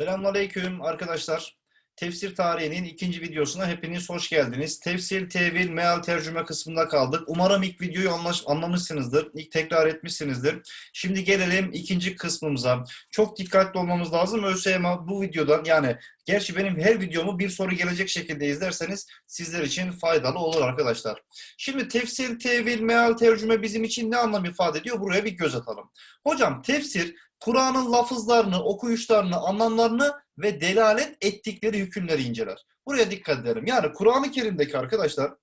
Selamünaleyküm arkadaşlar. Tefsir tarihinin ikinci videosuna hepiniz hoş geldiniz. Tefsir, tevil, meal, tercüme kısmında kaldık. Umarım ilk videoyu anlaş, anlamışsınızdır, ilk tekrar etmişsinizdir. Şimdi gelelim ikinci kısmımıza. Çok dikkatli olmamız lazım. ÖSYM bu videodan yani gerçi benim her videomu bir soru gelecek şekilde izlerseniz sizler için faydalı olur arkadaşlar. Şimdi tefsir, tevil, meal, tercüme bizim için ne anlam ifade ediyor? Buraya bir göz atalım. Hocam tefsir Kur'an'ın lafızlarını, okuyuşlarını, anlamlarını ve delalet ettikleri hükümleri inceler. Buraya dikkat edelim. Yani Kur'an-ı Kerim'deki arkadaşlar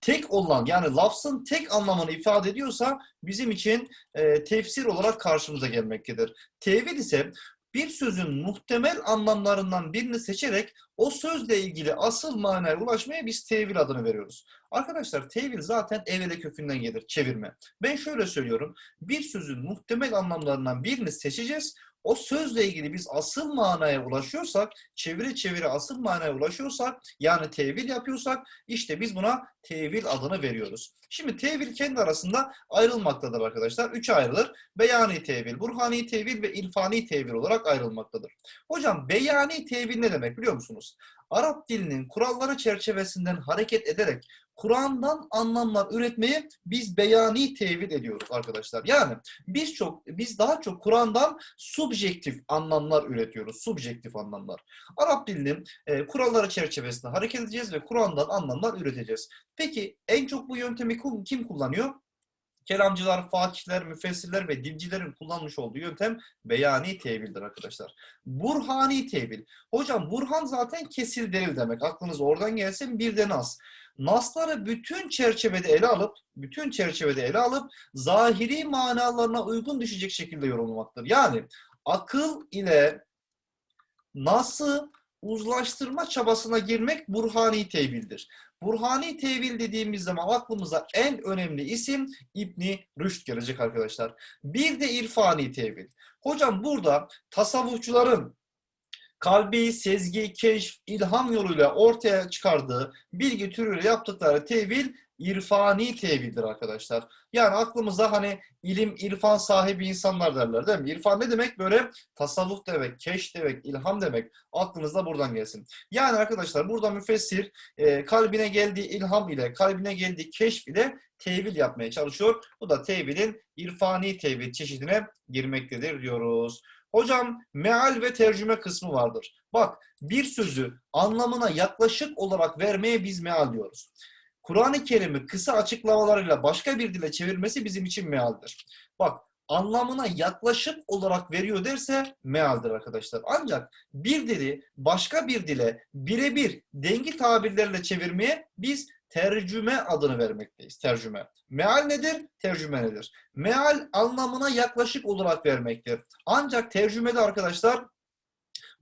tek olan yani lafzın tek anlamını ifade ediyorsa bizim için e, tefsir olarak karşımıza gelmektedir. Tevil ise bir sözün muhtemel anlamlarından birini seçerek o sözle ilgili asıl manaya ulaşmaya biz tevil adını veriyoruz. Arkadaşlar tevil zaten evvele kökünden gelir, çevirme. Ben şöyle söylüyorum, bir sözün muhtemel anlamlarından birini seçeceğiz. O sözle ilgili biz asıl manaya ulaşıyorsak, çeviri çeviri asıl manaya ulaşıyorsak, yani tevil yapıyorsak, işte biz buna tevil adını veriyoruz. Şimdi tevil kendi arasında ayrılmaktadır arkadaşlar. Üçe ayrılır. Beyani tevil, burhani tevil ve ilfani tevil olarak ayrılmaktadır. Hocam beyani tevil ne demek biliyor musunuz? Arap dilinin kuralları çerçevesinden hareket ederek Kur'an'dan anlamlar üretmeyi biz beyani tevil ediyoruz arkadaşlar. Yani biz çok biz daha çok Kur'an'dan subjektif anlamlar üretiyoruz. Subjektif anlamlar. Arap dilinin e, kuralları çerçevesinde hareket edeceğiz ve Kur'an'dan anlamlar üreteceğiz. Peki en çok bu yöntemi kim kullanıyor? Kelamcılar, fakihler, müfessirler ve dilcilerin kullanmış olduğu yöntem beyani tevildir arkadaşlar. Burhani tevil. Hocam burhan zaten kesil delil demek. Aklınız oradan gelsin bir de nas. Nasları bütün çerçevede ele alıp, bütün çerçevede ele alıp zahiri manalarına uygun düşecek şekilde yorumlamaktır. Yani akıl ile nası uzlaştırma çabasına girmek burhani tevildir. Burhani tevil dediğimiz zaman aklımıza en önemli isim İbni Rüşd gelecek arkadaşlar. Bir de irfani tevil. Hocam burada tasavvufçuların kalbi, sezgi, keşf, ilham yoluyla ortaya çıkardığı bilgi türüyle yaptıkları tevil irfani tevildir arkadaşlar. Yani aklımıza hani ilim, irfan sahibi insanlar derler değil mi? İrfan ne demek? Böyle tasavvuf demek, keş demek, ilham demek. Aklınızda buradan gelsin. Yani arkadaşlar burada müfessir e, kalbine geldiği ilham ile, kalbine geldiği keşf ile tevil yapmaya çalışıyor. Bu da tevilin irfani tevil çeşidine girmektedir diyoruz. Hocam meal ve tercüme kısmı vardır. Bak bir sözü anlamına yaklaşık olarak vermeye biz meal diyoruz. Kur'an-ı Kerim'i kısa açıklamalarıyla başka bir dile çevirmesi bizim için mealdir. Bak anlamına yaklaşık olarak veriyor derse mealdir arkadaşlar. Ancak bir dili başka bir dile birebir dengi tabirlerle çevirmeye biz tercüme adını vermekteyiz. Tercüme. Meal nedir? Tercüme nedir? Meal anlamına yaklaşık olarak vermektir. Ancak tercümede arkadaşlar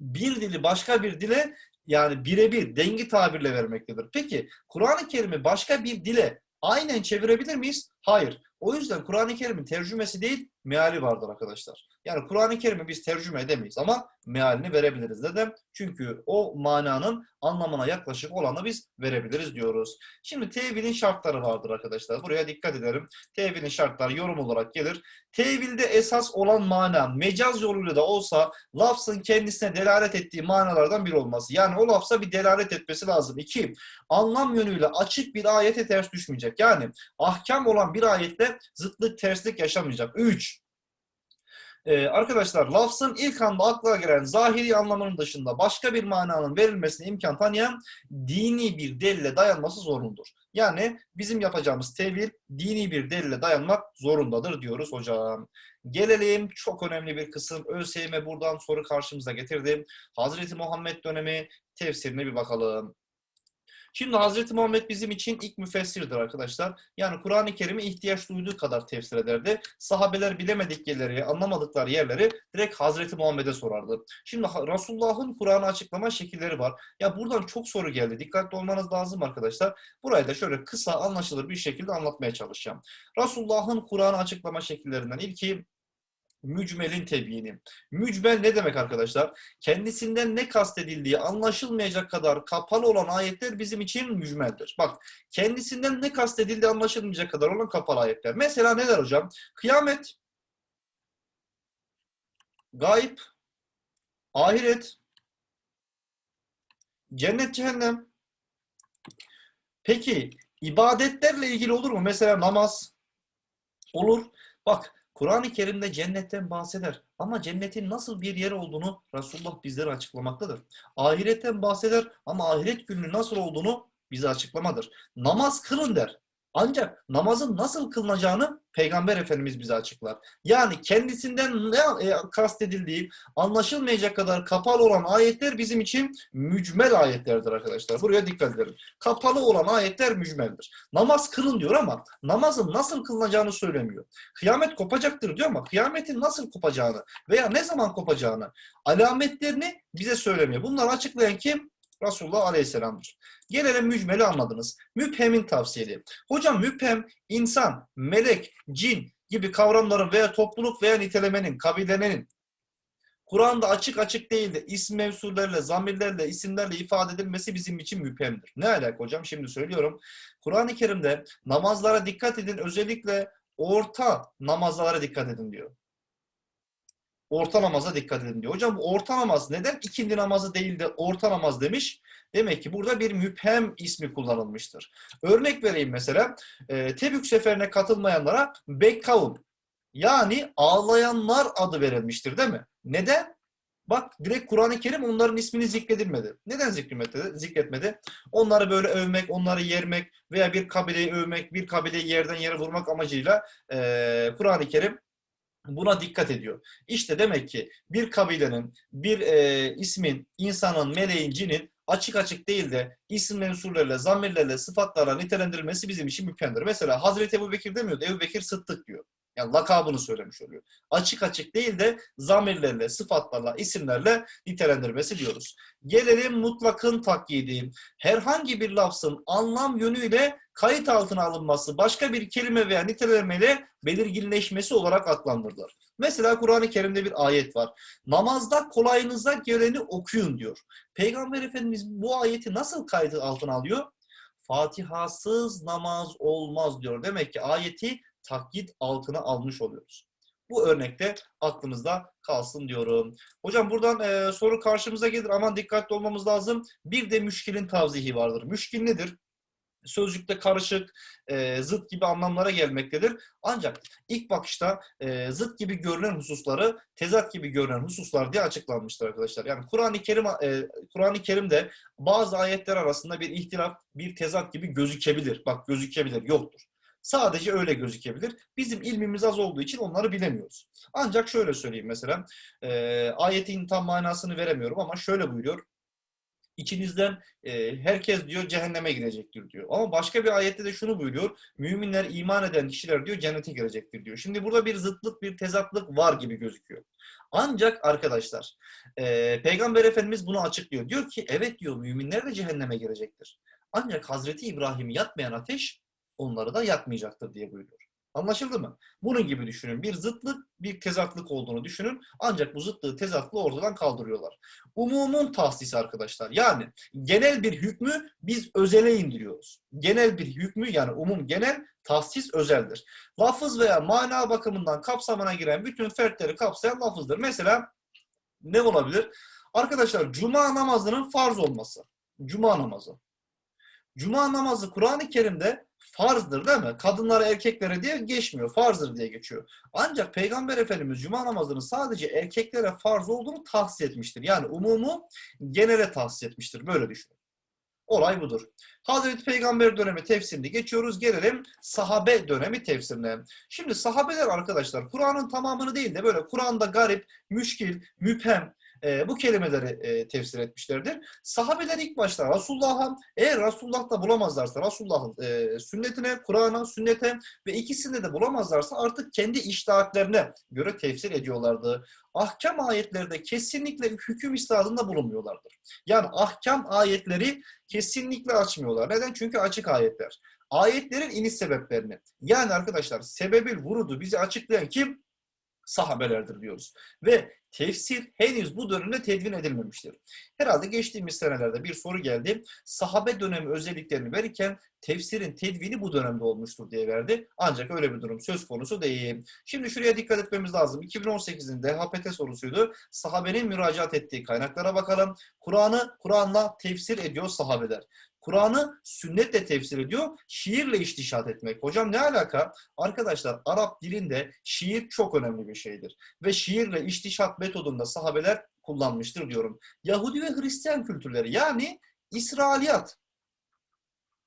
bir dili başka bir dile yani birebir dengi tabirle vermektedir. Peki Kur'an-ı Kerim'i başka bir dile aynen çevirebilir miyiz? Hayır. O yüzden Kur'an-ı Kerim'in tercümesi değil, meali vardır arkadaşlar. Yani Kur'an-ı Kerim'i biz tercüme edemeyiz ama mealini verebiliriz dedim. Çünkü o mananın anlamına yaklaşık olanı biz verebiliriz diyoruz. Şimdi tevilin şartları vardır arkadaşlar. Buraya dikkat edelim. Tevilin şartları yorum olarak gelir. Tevilde esas olan mana mecaz yoluyla da olsa lafzın kendisine delalet ettiği manalardan biri olması. Yani o lafza bir delalet etmesi lazım. İki, anlam yönüyle açık bir ayete ters düşmeyecek. Yani ahkam olan bir ayetle zıtlık, terslik yaşamayacak. Üç, ee, arkadaşlar lafzın ilk anda akla gelen zahiri anlamının dışında başka bir mananın verilmesine imkan tanıyan dini bir delile dayanması zorundur. Yani bizim yapacağımız tevil dini bir delile dayanmak zorundadır diyoruz hocam. Gelelim çok önemli bir kısım. ÖSYM buradan soru karşımıza getirdi. Hazreti Muhammed dönemi tefsirine bir bakalım. Şimdi Hazreti Muhammed bizim için ilk müfessirdir arkadaşlar. Yani Kur'an-ı Kerim'i ihtiyaç duyduğu kadar tefsir ederdi. Sahabeler bilemedikleri, anlamadıkları yerleri direkt Hazreti Muhammed'e sorardı. Şimdi Resulullah'ın Kur'an'ı açıklama şekilleri var. Ya buradan çok soru geldi. Dikkatli olmanız lazım arkadaşlar. Burayı da şöyle kısa anlaşılır bir şekilde anlatmaya çalışacağım. Resulullah'ın Kur'an'ı açıklama şekillerinden ilki mücmelin tebyini. Mücmel ne demek arkadaşlar? Kendisinden ne kastedildiği anlaşılmayacak kadar kapalı olan ayetler bizim için mücmeldir. Bak kendisinden ne kastedildiği anlaşılmayacak kadar olan kapalı ayetler. Mesela neler hocam? Kıyamet, gayb, ahiret, cennet, cehennem. Peki ibadetlerle ilgili olur mu? Mesela namaz olur. Bak Kur'an-ı Kerim'de cennetten bahseder. Ama cennetin nasıl bir yer olduğunu Resulullah bizlere açıklamaktadır. Ahiretten bahseder ama ahiret gününün nasıl olduğunu bize açıklamadır. Namaz kılın der. Ancak namazın nasıl kılınacağını Peygamber Efendimiz bize açıklar. Yani kendisinden ne e, kastedildiği anlaşılmayacak kadar kapalı olan ayetler bizim için mücmel ayetlerdir arkadaşlar. Buraya dikkat edelim. Kapalı olan ayetler mücmeldir. Namaz kılın diyor ama namazın nasıl kılınacağını söylemiyor. Kıyamet kopacaktır diyor ama kıyametin nasıl kopacağını veya ne zaman kopacağını, alametlerini bize söylemiyor. Bunları açıklayan kim? Resulullah Aleyhisselam'dır. Gelelim mücmeli anladınız. Müphemin tavsiyeli. Hocam müphem insan, melek, cin gibi kavramların veya topluluk veya nitelemenin, kabilenin Kur'an'da açık açık değil de isim mevsularla, zamirlerle, isimlerle ifade edilmesi bizim için müphemdir. Ne alaka hocam? Şimdi söylüyorum. Kur'an-ı Kerim'de namazlara dikkat edin. Özellikle orta namazlara dikkat edin diyor. Orta namaza dikkat edin diyor. Hocam bu orta namaz neden ikindi namazı değil de orta namaz demiş? Demek ki burada bir müphem ismi kullanılmıştır. Örnek vereyim mesela. E, Tebük seferine katılmayanlara Bekkavun yani ağlayanlar adı verilmiştir değil mi? Neden? Bak direkt Kur'an-ı Kerim onların ismini zikredilmedi. Neden zikretmedi? zikretmedi? Onları böyle övmek, onları yermek veya bir kabileyi övmek, bir kabileyi yerden yere vurmak amacıyla e, Kur'an-ı Kerim buna dikkat ediyor. İşte demek ki bir kabilenin, bir e, ismin, insanın, meleğin, cinin açık açık değil de isim mensurlarıyla, zamirlerle, sıfatlarla nitelendirilmesi bizim için mükemmeldir. Mesela Hazreti Ebu Bekir demiyor, Ebu Bekir Sıddık diyor. Yani lakabını söylemiş oluyor. Açık açık değil de zamirlerle, sıfatlarla, isimlerle nitelendirmesi diyoruz. Gelelim mutlakın takyidi. Herhangi bir lafzın anlam yönüyle kayıt altına alınması, başka bir kelime veya nitelemeyle belirginleşmesi olarak adlandırılır. Mesela Kur'an-ı Kerim'de bir ayet var. Namazda kolayınıza geleni okuyun diyor. Peygamber Efendimiz bu ayeti nasıl kayıt altına alıyor? Fatihasız namaz olmaz diyor. Demek ki ayeti takyit altına almış oluyoruz. Bu örnekte aklımızda kalsın diyorum. Hocam buradan e, soru karşımıza gelir. Aman dikkatli olmamız lazım. Bir de müşkilin tavzihi vardır. Müşkil nedir? Sözcükte karışık, e, zıt gibi anlamlara gelmektedir. Ancak ilk bakışta e, zıt gibi görünen hususları tezat gibi görünen hususlar diye açıklanmıştır arkadaşlar. Yani Kur'an-ı Kerim e, Kur'an-ı Kerim'de bazı ayetler arasında bir ihtilaf, bir tezat gibi gözükebilir. Bak gözükebilir, yoktur. Sadece öyle gözükebilir. Bizim ilmimiz az olduğu için onları bilemiyoruz. Ancak şöyle söyleyeyim mesela, e, ayetin tam manasını veremiyorum ama şöyle buyuruyor. İçinizden e, herkes diyor cehenneme girecektir diyor. Ama başka bir ayette de şunu buyuruyor. Müminler, iman eden kişiler diyor cennete girecektir diyor. Şimdi burada bir zıtlık, bir tezatlık var gibi gözüküyor. Ancak arkadaşlar e, Peygamber Efendimiz bunu açıklıyor. Diyor ki evet diyor müminler de cehenneme girecektir. Ancak Hazreti İbrahim yatmayan ateş onları da yakmayacaktır diye buyuruyor. Anlaşıldı mı? Bunun gibi düşünün. Bir zıtlık, bir tezatlık olduğunu düşünün. Ancak bu zıtlığı, tezatlığı ortadan kaldırıyorlar. Umumun tahsisi arkadaşlar. Yani genel bir hükmü biz özele indiriyoruz. Genel bir hükmü yani umum genel, tahsis özeldir. Lafız veya mana bakımından kapsamına giren bütün fertleri kapsayan lafızdır. Mesela ne olabilir? Arkadaşlar cuma namazının farz olması. Cuma namazı. Cuma namazı Kur'an-ı Kerim'de farzdır değil mi? Kadınlara erkeklere diye geçmiyor. Farzdır diye geçiyor. Ancak Peygamber Efendimiz Cuma namazının sadece erkeklere farz olduğunu tahsis etmiştir. Yani umumu genele tahsis etmiştir. Böyle düşünün. Olay budur. Hazreti Peygamber dönemi tefsirini geçiyoruz. Gelelim sahabe dönemi tefsirine. Şimdi sahabeler arkadaşlar Kur'an'ın tamamını değil de böyle Kur'an'da garip, müşkil, müphem, e, bu kelimeleri e, tefsir etmişlerdir. Sahabeler ilk başta Resulullah'a eğer Resulullah'ta bulamazlarsa Resulullah'ın e, sünnetine, Kur'an'a, sünnete ve ikisinde de bulamazlarsa artık kendi iştahatlerine göre tefsir ediyorlardı. Ahkam ayetlerde kesinlikle hüküm istihadında bulunmuyorlardır. Yani ahkam ayetleri kesinlikle açmıyorlar. Neden? Çünkü açık ayetler. Ayetlerin iniş sebeplerini. Yani arkadaşlar sebebil vurudu bizi açıklayan kim? Sahabelerdir diyoruz. Ve tefsir henüz bu dönemde tedvin edilmemiştir. Herhalde geçtiğimiz senelerde bir soru geldi. Sahabe dönemi özelliklerini verirken tefsirin tedvini bu dönemde olmuştur diye verdi. Ancak öyle bir durum söz konusu değil. Şimdi şuraya dikkat etmemiz lazım. 2018'in DHPT sorusuydu. Sahabenin müracaat ettiği kaynaklara bakalım. Kur'an'ı Kur'an'la tefsir ediyor sahabeler. Kur'an'ı sünnetle tefsir ediyor, şiirle iştişat etmek. Hocam ne alaka? Arkadaşlar Arap dilinde şiir çok önemli bir şeydir. Ve şiirle iştişat metodunda sahabeler kullanmıştır diyorum. Yahudi ve Hristiyan kültürleri yani İsrailiyat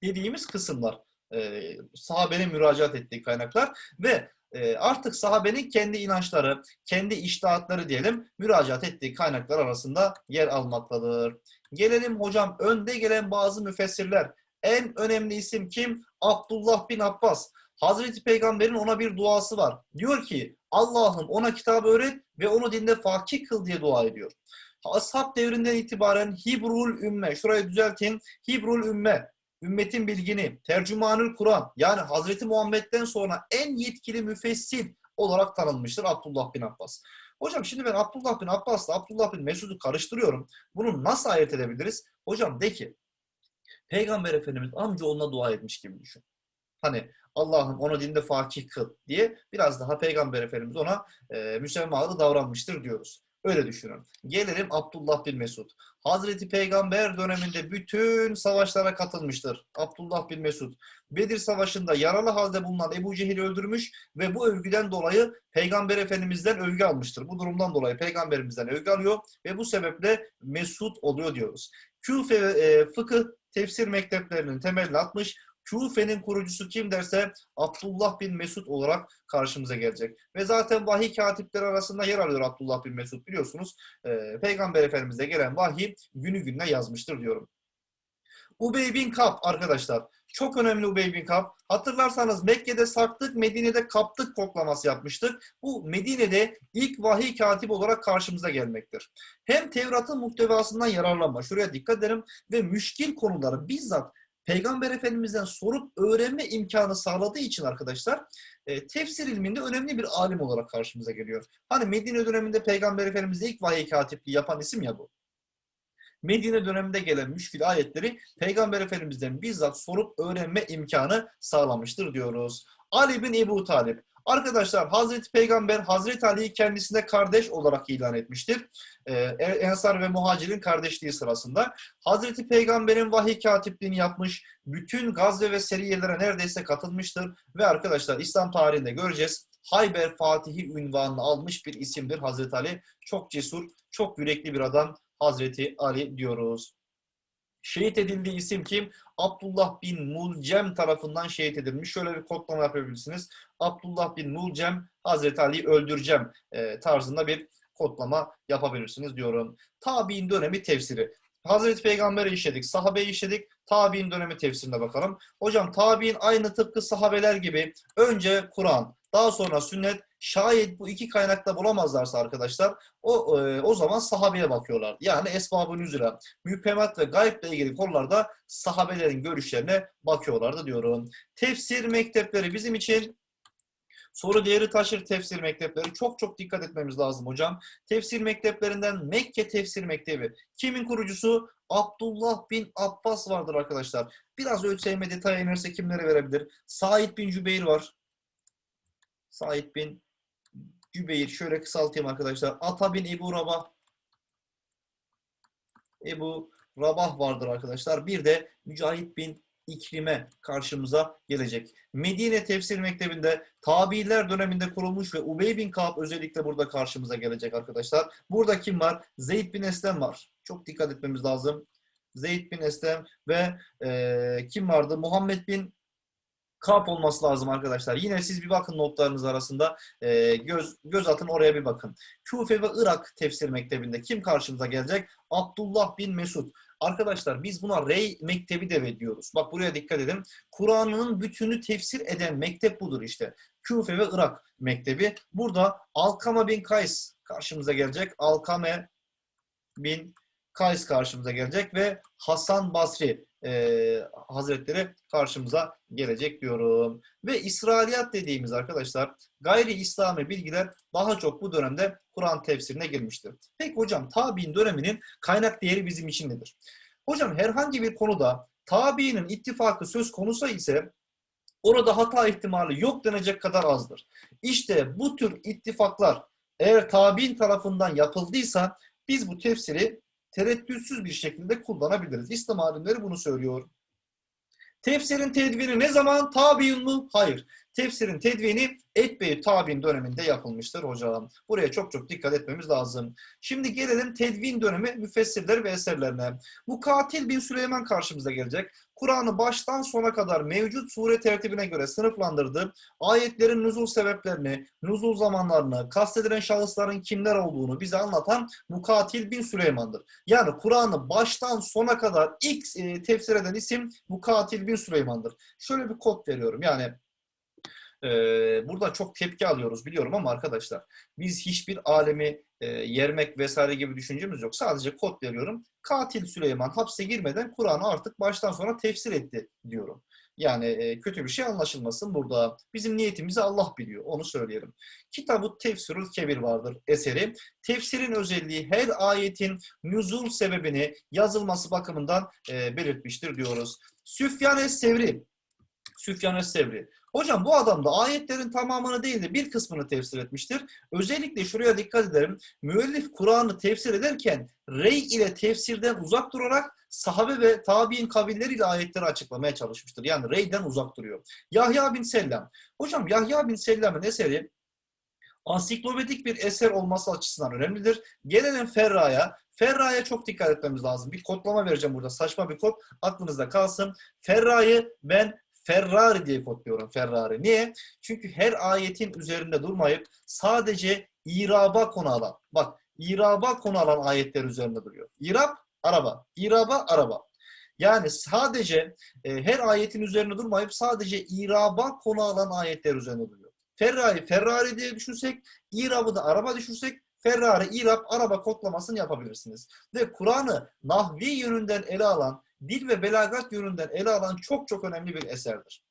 dediğimiz kısımlar e, sahabenin müracaat ettiği kaynaklar ve e, artık sahabenin kendi inançları, kendi iştahatları diyelim müracaat ettiği kaynaklar arasında yer almaktadır. Gelelim hocam önde gelen bazı müfessirler. En önemli isim kim? Abdullah bin Abbas. Hazreti Peygamber'in ona bir duası var. Diyor ki Allah'ım ona kitabı öğret ve onu dinde fakih kıl diye dua ediyor. Ashab devrinden itibaren Hibrul Ümme, şurayı düzeltin, Hibrul Ümme, ümmetin bilgini, tercümanül Kur'an yani Hazreti Muhammed'den sonra en yetkili müfessir olarak tanınmıştır Abdullah bin Abbas. Hocam şimdi ben Abdullah bin Abbas'la Abdullah bin Mesud'u karıştırıyorum. Bunu nasıl ayırt edebiliriz? Hocam de ki Peygamber Efendimiz amca onunla dua etmiş gibi düşün. Hani Allah'ım onu dinde fakih kıl diye biraz daha Peygamber Efendimiz ona e, müsemmalı davranmıştır diyoruz. Öyle düşünün. Gelelim Abdullah bin Mesud. Hazreti Peygamber döneminde bütün savaşlara katılmıştır. Abdullah bin Mesud. Bedir Savaşı'nda yaralı halde bulunan Ebu Cehil'i öldürmüş ve bu övgüden dolayı Peygamber Efendimiz'den övgü almıştır. Bu durumdan dolayı Peygamberimizden övgü alıyor ve bu sebeple Mesud oluyor diyoruz. Küfe e, fıkıh tefsir mekteplerinin temelini atmış. Küfe'nin kurucusu kim derse Abdullah bin Mesud olarak karşımıza gelecek. Ve zaten vahiy katipleri arasında yer alıyor Abdullah bin Mesud biliyorsunuz. E, Peygamber Efendimiz'e gelen vahiy günü gününe yazmıştır diyorum. Ubey bin Kab arkadaşlar. Çok önemli Ubey bin Kab. Hatırlarsanız Mekke'de saktık, Medine'de kaptık koklaması yapmıştık. Bu Medine'de ilk vahiy katip olarak karşımıza gelmektir. Hem Tevrat'ın muhtevasından yararlanma, şuraya dikkat edelim ve müşkil konuları bizzat Peygamber Efendimiz'den sorup öğrenme imkanı sağladığı için arkadaşlar e, tefsir ilminde önemli bir alim olarak karşımıza geliyor. Hani Medine döneminde Peygamber Efendimiz'e ilk vahiy katipliği yapan isim ya bu. Medine döneminde gelen müşkil ayetleri Peygamber Efendimiz'den bizzat sorup öğrenme imkanı sağlamıştır diyoruz. Ali bin Ebu Talip. Arkadaşlar Hazreti Peygamber Hazreti Ali'yi kendisine kardeş olarak ilan etmiştir. Ee, Ensar ve Muhacir'in kardeşliği sırasında. Hazreti Peygamber'in vahiy katipliğini yapmış, bütün gazve ve seriyelere neredeyse katılmıştır. Ve arkadaşlar İslam tarihinde göreceğiz. Hayber Fatihi ünvanını almış bir isimdir Hazreti Ali. Çok cesur, çok yürekli bir adam Hazreti Ali diyoruz. Şehit edildiği isim kim? Abdullah bin Mulcem tarafından şehit edilmiş. Şöyle bir kodlama yapabilirsiniz. Abdullah bin Mulcem Hazreti Ali'yi öldüreceğim e, tarzında bir kodlama yapabilirsiniz diyorum. Tabi'in dönemi tefsiri. Hazreti Peygamber'i işledik, sahabeyi işledik, tabi'in dönemi tefsirine bakalım. Hocam tabi'in aynı tıpkı sahabeler gibi önce Kur'an, daha sonra sünnet, şayet bu iki kaynakta bulamazlarsa arkadaşlar o e, o zaman sahabeye bakıyorlar. Yani esbab-ı nüzüle, müphemat ve gayble ilgili konularda sahabelerin görüşlerine bakıyorlardı diyorum. Tefsir mektepleri bizim için soru değeri taşır tefsir mektepleri. Çok çok dikkat etmemiz lazım hocam. Tefsir mekteplerinden Mekke Tefsir Mektebi. Kimin kurucusu? Abdullah bin Abbas vardır arkadaşlar. Biraz ÖSYM detaya inerse kimlere verebilir? Said bin Cübeyr var. Said bin Cübeyr şöyle kısaltayım arkadaşlar. Ata bin Ebu Rabah. Ebu Rabah vardır arkadaşlar. Bir de Mücahit bin İkrime karşımıza gelecek. Medine Tefsir Mektebi'nde tabiiler döneminde kurulmuş ve Ubey bin Ka'b özellikle burada karşımıza gelecek arkadaşlar. Burada kim var? Zeyd bin Eslem var. Çok dikkat etmemiz lazım. Zeyd bin Eslem ve e, kim vardı? Muhammed bin Kap olması lazım arkadaşlar. Yine siz bir bakın notlarınız arasında e, göz göz atın oraya bir bakın. Küfe ve Irak tefsir mektebinde kim karşımıza gelecek? Abdullah bin Mesud. Arkadaşlar biz buna Rey Mektebi de diyoruz. Bak buraya dikkat edin. Kur'an'ın bütünü tefsir eden mektep budur işte. Küfe ve Irak Mektebi. Burada Alkama bin Kays karşımıza gelecek. Alkame bin Kays karşımıza gelecek ve Hasan Basri e, Hazretleri karşımıza gelecek diyorum. Ve İsrailiyat dediğimiz arkadaşlar gayri İslami bilgiler daha çok bu dönemde Kur'an tefsirine girmiştir. Peki hocam tabi'in döneminin kaynak değeri bizim için nedir? Hocam herhangi bir konuda tabiinin ittifakı söz konusu ise orada hata ihtimali yok denecek kadar azdır. İşte bu tür ittifaklar eğer tabi'in tarafından yapıldıysa biz bu tefsiri tereddütsüz bir şekilde kullanabiliriz. İslam alimleri bunu söylüyor. Tefsirin tedvini ne zaman? Tabi'in mi? Hayır. Tefsirin tedvini Etbe-i Tabi'in döneminde yapılmıştır hocam. Buraya çok çok dikkat etmemiz lazım. Şimdi gelelim tedvin dönemi müfessirler ve eserlerine. Bu Katil bin Süleyman karşımıza gelecek. Kur'an'ı baştan sona kadar mevcut sure tertibine göre sınıflandırdı. Ayetlerin nüzul sebeplerini, nüzul zamanlarını, kastedilen şahısların kimler olduğunu bize anlatan Mukatil bin Süleyman'dır. Yani Kur'an'ı baştan sona kadar ilk e, tefsir eden isim Mukatil bin Süleyman'dır. Şöyle bir kod veriyorum. Yani e, burada çok tepki alıyoruz biliyorum ama arkadaşlar biz hiçbir alemi e, yermek vesaire gibi düşüncemiz yok. Sadece kod veriyorum. Katil Süleyman hapse girmeden Kur'an'ı artık baştan sona tefsir etti diyorum. Yani e, kötü bir şey anlaşılmasın burada. Bizim niyetimizi Allah biliyor. Onu söyleyelim. Kitabı Tefsirül Kebir vardır eseri. Tefsirin özelliği her ayetin nüzul sebebini yazılması bakımından e, belirtmiştir diyoruz. Süfyan Es-Sevri. Süfyan Es-Sevri. Hocam bu adam da ayetlerin tamamını değil de bir kısmını tefsir etmiştir. Özellikle şuraya dikkat edelim. Müellif Kur'an'ı tefsir ederken rey ile tefsirden uzak durarak sahabe ve tabi'in kavilleriyle ayetleri açıklamaya çalışmıştır. Yani reyden uzak duruyor. Yahya bin Selam. Hocam Yahya bin Selam'ın eseri ansiklopedik bir eser olması açısından önemlidir. Gelelim Ferra'ya. Ferra'ya çok dikkat etmemiz lazım. Bir kodlama vereceğim burada. Saçma bir kod. Aklınızda kalsın. Ferra'yı ben Ferrari diye kodluyorum Ferrari. Niye? Çünkü her ayetin üzerinde durmayıp sadece iraba konu alan. Bak iraba konu alan ayetler üzerinde duruyor. İrab, araba. İraba, araba. Yani sadece e, her ayetin üzerinde durmayıp sadece iraba konu alan ayetler üzerinde duruyor. Ferrari, Ferrari diye düşünsek, irabı da araba düşünsek Ferrari, İrab, araba kodlamasını yapabilirsiniz. Ve Kur'an'ı nahvi yönünden ele alan, dil ve belagat yönünden ele alan çok çok önemli bir eserdir.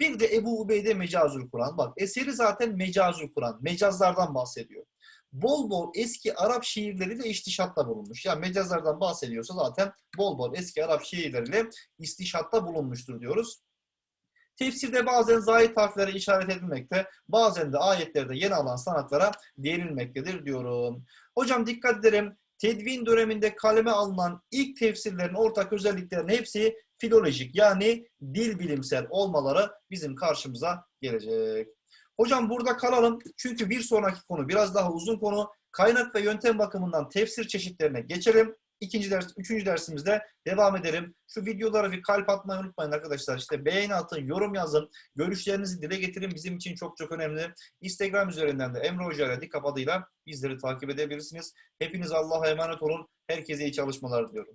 Bir de Ebu Ubeyde Mecazül Kur'an. Bak eseri zaten Mecazül Kur'an. Mecazlardan bahsediyor. Bol bol eski Arap şiirleriyle istişatta bulunmuş. Yani mecazlardan bahsediyorsa zaten bol bol eski Arap şiirleriyle istişatta bulunmuştur diyoruz. Tefsirde bazen zahit harflere işaret edilmekte, bazen de ayetlerde yeni alan sanatlara değinilmektedir diyorum. Hocam dikkat edelim. Tedvin döneminde kaleme alınan ilk tefsirlerin ortak özelliklerinin hepsi filolojik yani dil bilimsel olmaları bizim karşımıza gelecek. Hocam burada kalalım çünkü bir sonraki konu biraz daha uzun konu. Kaynak ve yöntem bakımından tefsir çeşitlerine geçelim. İkinci ders, üçüncü dersimizde devam edelim. Şu videolara bir kalp atmayı unutmayın arkadaşlar. İşte beğeni atın, yorum yazın, görüşlerinizi dile getirin. Bizim için çok çok önemli. Instagram üzerinden de Emre Hoca ile Dikap adıyla bizleri takip edebilirsiniz. Hepiniz Allah'a emanet olun. Herkese iyi çalışmalar diliyorum.